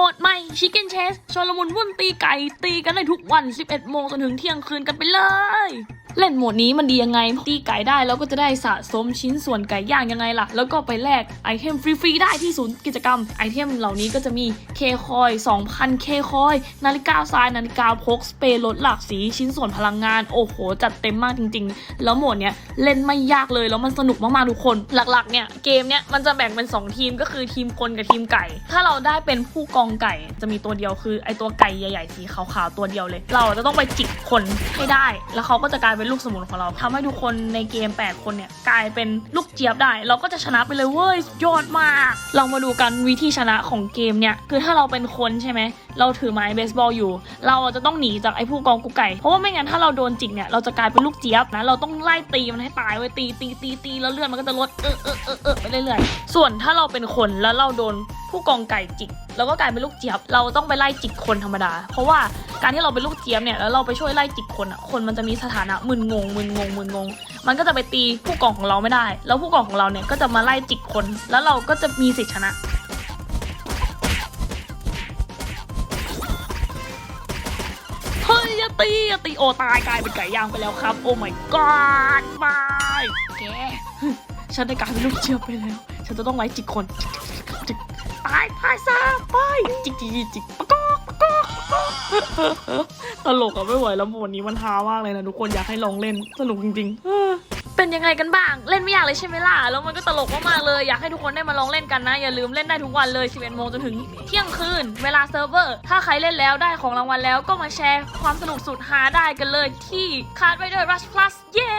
หมดใหม่ชิคเก้นเชสชลมุนวุ่นตีไก่ตีกันได้ทุกวัน 11 โมงจนถึงเที่ยงคืนกันไปเลย เล่นโหมดนี้มันดียังไงตีไก่ได้แล้วก็จะได้สะสมชิ้นส่วนไก่ย่างยังไงล่ะ แล้วก็ไปแลกไอเทมฟรีๆได้ที่ศูนย์กิจกรรม ไอเทมเหล่านี้ก็จะมีเคคอย2,000เคคอยนาฬิกาทรายนาฬิกาพกสเปรย์ลดหลากสีชิ้นส่วนพลังงาน โอ้โห จัดเต็มมากจริง ๆ แล้วโหมดเนี้ยเล่นไม่ยากเลยแล้วมันสนุกมากๆทุกคนหลักๆเนี่ยเกมเนี้ยมันจะแบ่งเป็น 2 ทีมก็คือทีมคนกับทีมไก่ ถ้าเราได้เป็นผู้กองไก่จะมีตัวเดียวคือไอตัวไก่ใหญ่ๆสีขาวๆตัวเดียวเลย เราจะต้องไปจิกคนให้ได้ แล้วเขาก็จะกลายเป็นลูกสมุนของเราทำให้ทุกคนในเกม 8 คนเนี่ยกลายเป็นลูกเจี๊ยบได้ เราก็จะชนะไปเลยเว้ยยอดมาก เรามาดูกันวิธีชนะของเกมเนี่ยคือถ้าเราเป็นคนใช่ไหมเราถือไม้เบสบอลอยู่ เราจะต้องหนีจากไอ้ผู้กองกุ๊กไก่เพราะว่าไม่งั้นถ้าเราโดนจิกเนี่ยเราจะกลายเป็นลูกเจี๊ยบนะเราต้องไล่ตีมันให้ตายไว้ตีตีตีตีแล้วเลือดมันก็จะลดเออเออเออเออไปเรื่อยๆส่วนถ้าเราเป็นคนแล้วเราโดน ผู้กองไก่จิกเราก็กลายเป็นลูกเจี๊ยบ เราต้องไปไล่จิกคนธรรมดา เพราะว่าการที่เราเป็นลูกเจี๊ยบเนี่ยแล้วเราไปช่วยไล่จิกคนอะคนมันจะมีสถานะมึนงงมึนงงมึนงง มันก็จะไปตีผู้กองของเราไม่ได้ แล้วผู้กองของเราเนี่ยก็จะมาไล่จิกคน แล้วเราก็จะมีสิทธิชนะเฮ้ยอย่าตีอย่าตีโอตายกลายเป็นไก่ย่างไปแล้วครับ โอ้ my god ไม่แกฉันได้กลายเป็นลูกเจี๊ยบไปแล้ว ฉันจะต้องไล่จิกคนจิก ตายตายซะไปจิกจิกจิกปะกอกปะกอกปะกอกตลกอะไม่ไหวแล้วโหมดนี้มันฮามากเลยนะทุกคนอยากให้ลองเล่นสนุกจริงๆเป็นยังไงกันบ้างเล่นไม่ยากเลยใช่ไหมล่ะแล้วมันก็ตลกมากๆเลยอยากให้ทุกคนได้มาลองเล่นกันนะ อย่าลืมเล่นได้ทุกวันเลย 11โมงจนถึงเที่ยงคืน เวลาเซิร์ฟเวอร์ ถ้าใครเล่นแล้วได้ของรางวัลแล้วก็มาแชร์ความสนุกสุดฮาได้กันเลยที่คาร์ดไวเดอร์ Rush Plus เย้